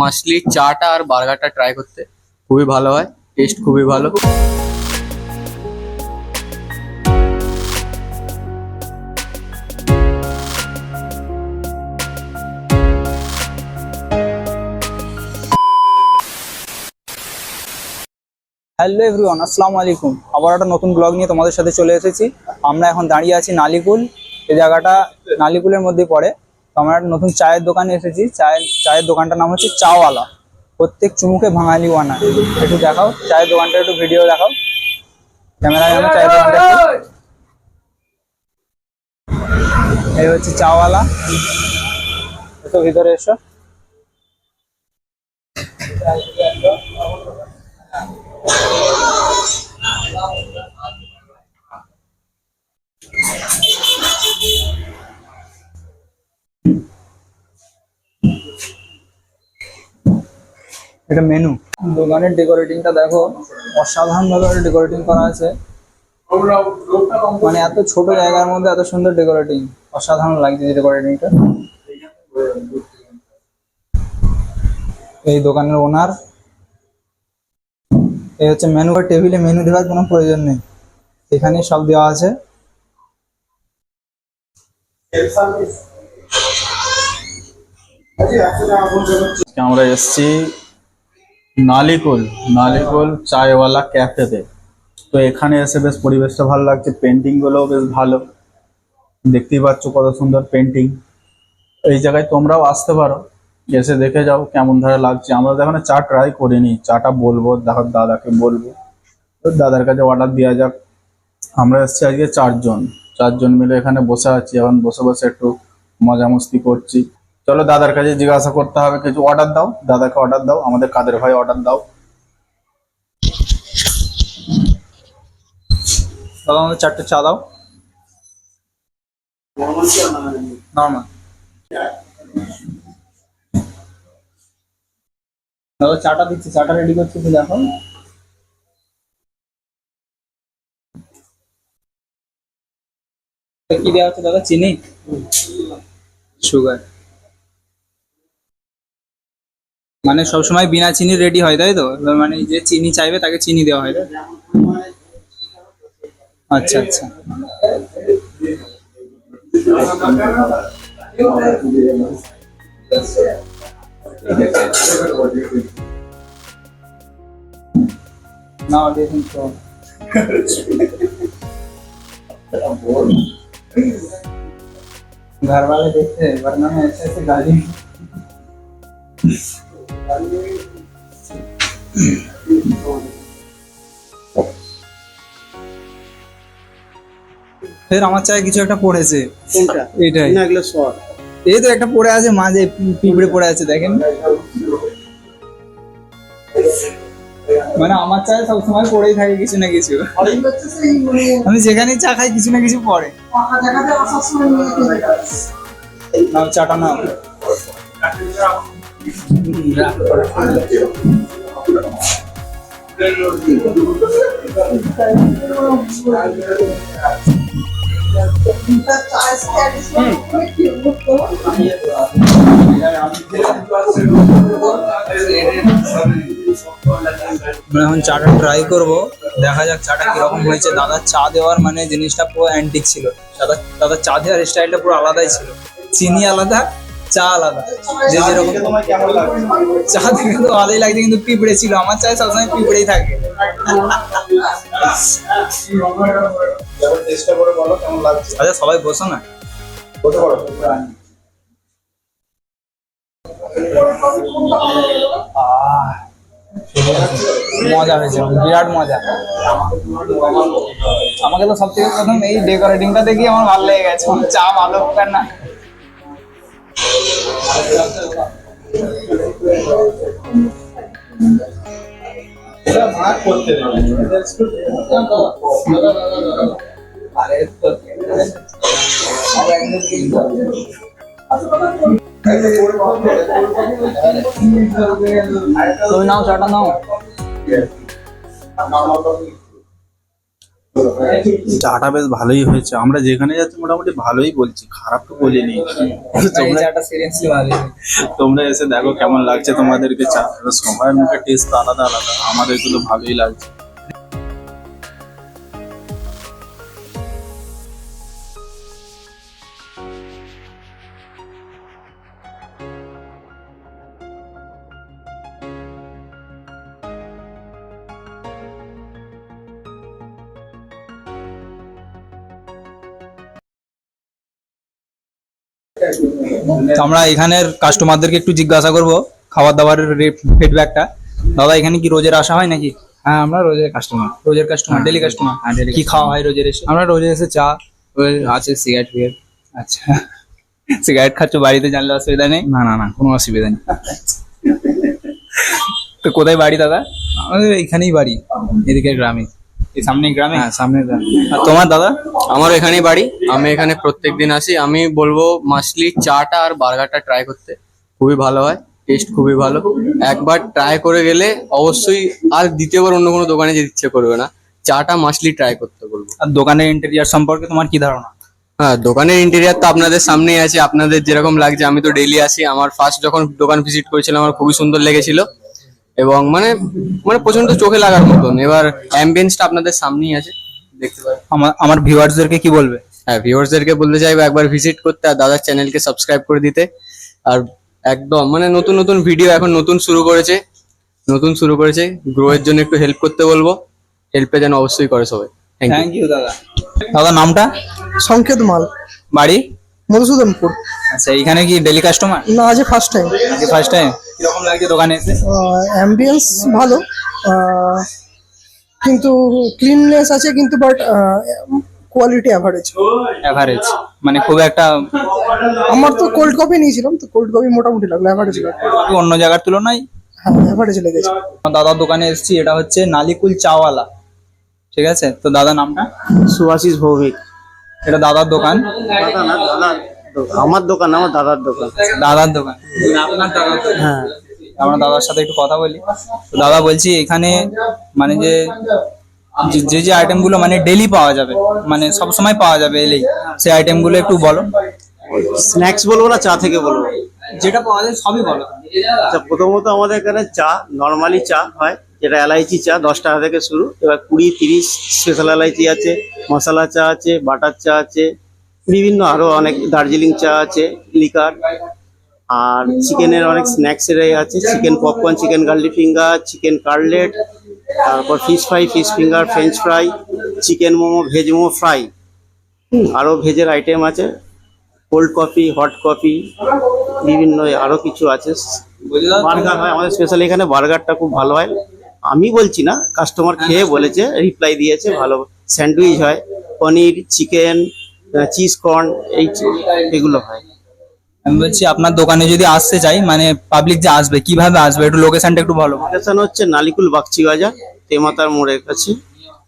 মাছলি চাটা আর বার্গারটা ট্রাই করতে। খুবই ভালো হয় টেস্ট খুবই ভালো। হ্যালো এভরিওয়ান আসসালামু আলাইকুম। আবার একটা নতুন ব্লগ নিয়ে তোমাদের সাথে চলে এসেছি। আমরা এখন দাঁড়িয়ে আছি নালিকুল। এই জায়গাটা নালিকুলের মধ্যে পড়ে। তো আমরা নতুন চায়ের দোকানে এসেছি। চায়ের চায়ের দোকানটার নাম হচ্ছে চাওয়ালা। প্রত্যেক চুমুকে ভাঙালি ওয়ানা একটু দেখাও, চায়ের দোকানটা একটু ভিডিও দেখাও। ক্যামেরায় আমরা চায়ের দোকানটা এই হচ্ছে চাওয়ালা। এসো ভিতরে এসো। এটা মেনু দোকানের ডেকোরেটিংটা দেখো, অসাধারণ ভাবে ডেকোরেটিং করা আছে। মানে এত ছোট জায়গার মধ্যে এত সুন্দর ডেকোরেটিং অসাধারণ লাগছে ডেকোরেটিংটা এই দোকানের ওনার এই হচ্ছে মেনু টেবিলে মেনু দেওয়ার কোনো প্রয়োজন নেই। এখানে সব দেওয়া আছে। আমরা এসেছি নালিকুল নালিকুল চায়ওয়ালা ক্যাফেতে। তো এখানে এসে বেশ পরিবেশটা ভালো লাগছে পেন্টিং গুলোও বেশ ভালো। দেখতেই পাচ্ছ কত সুন্দর পেন্টিং এই জায়গায় তোমরাও আসতে পারো, এসে দেখে যাও কেমন ধারে লাগছে। আমরা তো এখানে চা ট্রাই করিনি, চাটা বলব, দেখো দাদাকে বলব। তো দাদার কাছে অর্ডার দেওয়া যাক। আমরা এসেছি আজকে চারজন চারজন মিলে এখানে বসে আছি। এখন বসে বসে একটু মজা মস্তি করছি। চলো দাদার কাছে জিজ্ঞাসা করতে হবে কিছু অর্ডার দাও। দাদাকে অর্ডার দাও আমাদের কাদের ভাই অর্ডার দাও। দাদা আমাদের চারটে চা দাও। নর্মাল দাদা চাটা দিচ্ছি চাটা রেডি করছি একটু দেখো। কি দেওয়া হচ্ছে দাদা? চিনি? সুগার মানে সবসময় বিনা চিনি রেডি হয় তাই তো এবার মানে যে চিনি চাইবে তাকে চিনি দেওয়া হয় তাই তো? আচ্ছা আচ্ছা না দেখুন তো घर वाले देखते हैं वरना मैं ऐसे ऐसे गाली ফের আমার চায়ে কিছু একটা পড়েছে। এটাই। না এগুলো সর এই তো একটা পড়ে আছে মাঝে পিঁপড়ে পড়ে আছে দেখেন। মানে আমার চায়ে সবসময় পড়েই থাকে কিছু না কিছু। আমি যেখানেই চা খাই কিছু না কিছু পড়ে। নাও চাটা নাও। এখন চাটা ট্রাই করব। দেখা যাক চাটা কীরকম হয়েছে। দাদা চা দেওয়ার মানে জিনিসটা পুরো অ্যান্টিক ছিল। দাদা দাদা চা দেওয়ার স্টাইলটা পুরো আলাদাই ছিল। চিনি আলাদা চা আলাদা। যে যেরকম চা দেখে তো ভালোই লাগছে কিন্তু পিঁপড়ে ছিল। আমার চায় সবসময় পিঁপড়েই থাকে। আচ্ছা সবাই বসো না। মজা হয়েছে বিরাট মজা। আমাকে তো সব থেকে প্রথম এই ডেকোরেটিংটা দেখি আমার ভালো লেগে গেছে। চা ভালো না। ভাগ করতে তুমি নাও চাটা নাও। চাটা বেশ ভালোই হয়েছে। আমরা যেখানে যাচ্ছি মোটামুটি ভালোই বলছি। খারাপ তো বলিনি। তোমরা তোমরা এসে দেখো কেমন লাগছে তোমাদেরকে। চা সময়ের সবার মুখে টেস্ট আলাদা আলাদা। আমাদের তো ভালোই লাগছে। আমরা এখানের কাস্টমারদেরকে একটু জিজ্ঞাসা করব খাবার দাবারের ফিডব্যাকটা দাদা এখানে কি রোজের আসা হয় নাকি? হ্যাঁ আমরা রোজের কাস্টমার রোজের কাস্টমার ডেলি কাস্টমার কি খাওয়া হয় রোজের এসে? আমরা রোজের এসে চা আছে সিগারেট ফিগারেট আচ্ছা। সিগারেট খাচ্ছ বাড়িতে জানলে অসুবিধা নেই? না না না কোনো অসুবিধা নেই। তো কোথায় বাড়ি দাদা? আমাদের এইখানেই বাড়ি এদিকে গ্রামে। এই সামনে গ্রামে? হ্যাঁ গ্রাম। আর তোমার দাদা? আমার এখানেই বাড়ি। আমি এখানে প্রত্যেক দিন আসি। আমি বলব মাসলি চাটা আর বার্গারটা ট্রাই করতে। খুবই ভালো হয়। টেস্ট খুবই ভালো। একবার ট্রাই করে গেলে অবশ্যই আর দ্বিতীয়বার অন্য কোনো দোকানে যেতে ইচ্ছে করবে না। চাটা মাসলি ট্রাই করতে বলব। আর দোকানের ইন্টেরিয়ার সম্পর্কে তোমার কি ধারণা? হ্যাঁ দোকানের ইন্টেরিয়ার তো আপনাদের সামনেই আছে। আপনাদের যেরকম লাগছে আমি তো ডেইলি আসি। আমার ফার্স্ট যখন দোকান ভিজিট করেছিলাম আমার খুবই সুন্দর লেগেছিল। এবং মানে মানে প্রচণ্ড চোখে লাগার মতন। এবার অ্যাম্বিয়েন্সটা আপনাদের সামনেই আছে। দেখতে আমার আমার ভিউয়ার্সদেরকে কি বলবে? হ্যাঁ ভিউয়ার্সদেরকে বলতে চাইব একবার ভিজিট করতে আর দাদার চ্যানেলকে সাবস্ক্রাইব করে দিতে। আর একদম মানে নতুন নতুন ভিডিও এখন নতুন শুরু করেছে। নতুন শুরু করেছে। গ্রো এর জন্য একটু হেল্প করতে বলব। হেল্পে যেন অবশ্যই করে সবাই। থ্যাংক ইউ থ্যাংক ইউ দাদা। দাদা নামটা? সংকেত মাল। বাড়ি? মধুসূদনপুর। আচ্ছা এখানে কি ডেলি কাস্টমার না আজ ফার্স্ট টাইম আজকে ফার্স্ট টাইম কীরকম লাগছে দোকানে এসে? অ্যাম্বিয়েন্স ভালো আহ, কিন্তু ক্লিননেস আছে কিন্তু বাট কোয়ালিটি অ্যাভারেজ এভারেজ মানে খুব একটা আমার তো কোল্ড কফি নিয়েছিলাম তো কোল্ড কফি মোটামুটি লাগল অ্যাভারেজ লাগল। অন্য জায়গার তুলনায়? হ্যাঁ অ্যাভারেজ লেগেছে। আমার দাদার দোকানে এসেছি এটা হচ্ছে নালিকুল চাওয়ালা। ঠিক আছে? তো দাদা নামটা? সুভাষিস ভৌমিক এটা দাদার দোকান। দাদা না দাদার দোকান। আমার দোকান আমার দাদার দোকান। দাদার দোকান? হ্যাঁ। আমরা দাদার সাথে একটু কথা বলি। দাদা বলছি এখানে মানে যে যে- যে যে আইটেমগুলো মানে ডেলি পাওয়া যাবে মানে সব সময় পাওয়া যাবে এলেই সেই আইটেমগুলো একটু বলো। স্ন্যাক্স বলব না চা থেকে বলব? যেটা পাওয়া যায় সবই বলো। আচ্ছা প্রথমত আমাদের এখানে চা নর্মালি চা হয় যেটা এলাইচি চা দশ টাকা থেকে শুরু। এবার কুড়ি তিরিশ স্পেশাল এলাইচি আছে মশলা চা আছে বাটার চা আছে বিভিন্ন আরও অনেক দার্জিলিং চা আছে লিকার আর চিকেনের অনেক স্ন্যাক্স এর আছে। Chicken popcorn chicken garlic finger chicken cutlet তারপর fish fry fish finger french fry chicken momo veg momo fry আরও ভেজের আইটেম আছে। কোল্ড কফি হট কফি বিভিন্ন আরও কিছু আছে। বার্গার হয় আমাদের স্পেশালি এখানে বার্গারটা খুব ভালো হয়। আমি বলছি না কাস্টমার খেয়ে বলেছে রিপ্লাই দিয়েছে ভালো। স্যান্ডউইচ হয় পনির চিকেন চিজ কর্ন এই এগুলো হয়। আমি বলছি আপনার দোকানে যদি আসতে চাই মানে পাবলিক যে আসবে কীভাবে আসবে? একটু লোকেশনটা একটু ভালো লোকেশন হচ্ছে নালিকুল বাগচি বাজার তেমাতার মোড়ের কাছে।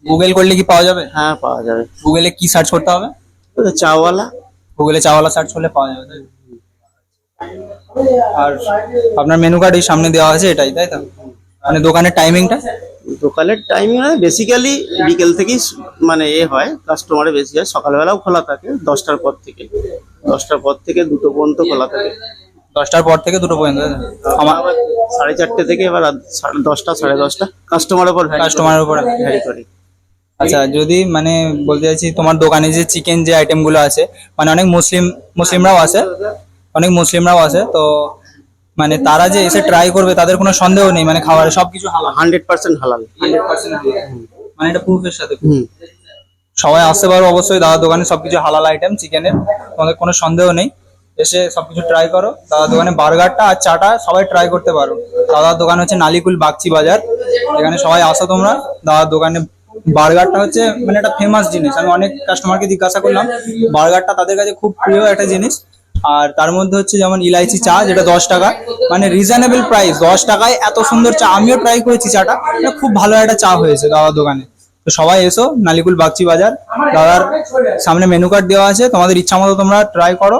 গুগল করলে কি পাওয়া যাবে? হ্যাঁ পাওয়া যাবে। গুগলে কি সার্চ করতে হবে? চাওয়ালা। গুগলে চাওয়ালা সার্চ করলে পাওয়া যাবে আর আপনার মেনু কার্ড এই সামনে দেওয়া আছে এটাই তাই তো? মানে দোকানের টাইমিংটা দোকানের টাইমিং মানে বেসিক্যালি বিকেল থেকেই মানে এ হয় কাস্টমারে বেশি হয় সকালবেলাও খোলা থাকে দশটার পর থেকে। দশটার পর থেকে দুটো পর্যন্ত খোলা থাকে। দশটার পর থেকে দুটো পর্যন্ত? আমার সাড়ে চারটে থেকে এবার সাড়ে দশটা সাড়ে দশটা কাস্টমারের উপর কাস্টমারের উপরে ভ্যারি করে। আচ্ছা যদি মানে বলতে চাইছি তোমার দোকানে যে চিকেন যে আইটেমগুলো আছে মানে অনেক মুসলিম মুসলিমরাও আছে অনেক মুসলিমরাও আছে তো মানে তারা যে এসে ট্রাই করবে তাদের কোনো সন্দেহ নেই মানে খাবারে সবকিছু হালাল। হান্ড্রেড পার্সেন্ট হালাল। মানে এটা প্রুফের সাথে সবাই আসতে পারো অবশ্যই দাদার দোকানে সবকিছু হালাল আইটেম চিকেনের তোমাদের কোনো সন্দেহ নেই। এসে সবকিছু ট্রাই করো। দাদার দোকানে বার্গারটা আর চাটা সবাই ট্রাই করতে পারো। দাদার দোকান হচ্ছে নালিকুল বাগচি বাজার। এখানে সবাই আসো তোমরা। দাদার দোকানে বার্গারটা হচ্ছে মানে একটা ফেমাস জিনিস। আমি অনেক কাস্টমারকে জিজ্ঞাসা করলাম বার্গারটা তাদের কাছে খুব প্রিয় একটা জিনিস। আর তার মধ্যে হচ্ছে যেমন ইলাইচি চা, যেটা দশ টাকা। মানে রিজনেবল প্রাইস দশ টাকায় এত সুন্দর চা। আমিও ট্রাই করেছি চাটা। এটা খুব ভালো একটা চা হয়েছে দাদার দোকানে। তো সবাই এসো, নালিকুল বাগচি বাজার। দাদার সামনে মেনু কার্ড দেওয়া আছে। তোমাদের ইচ্ছা মতো তোমরা ট্রাই করো।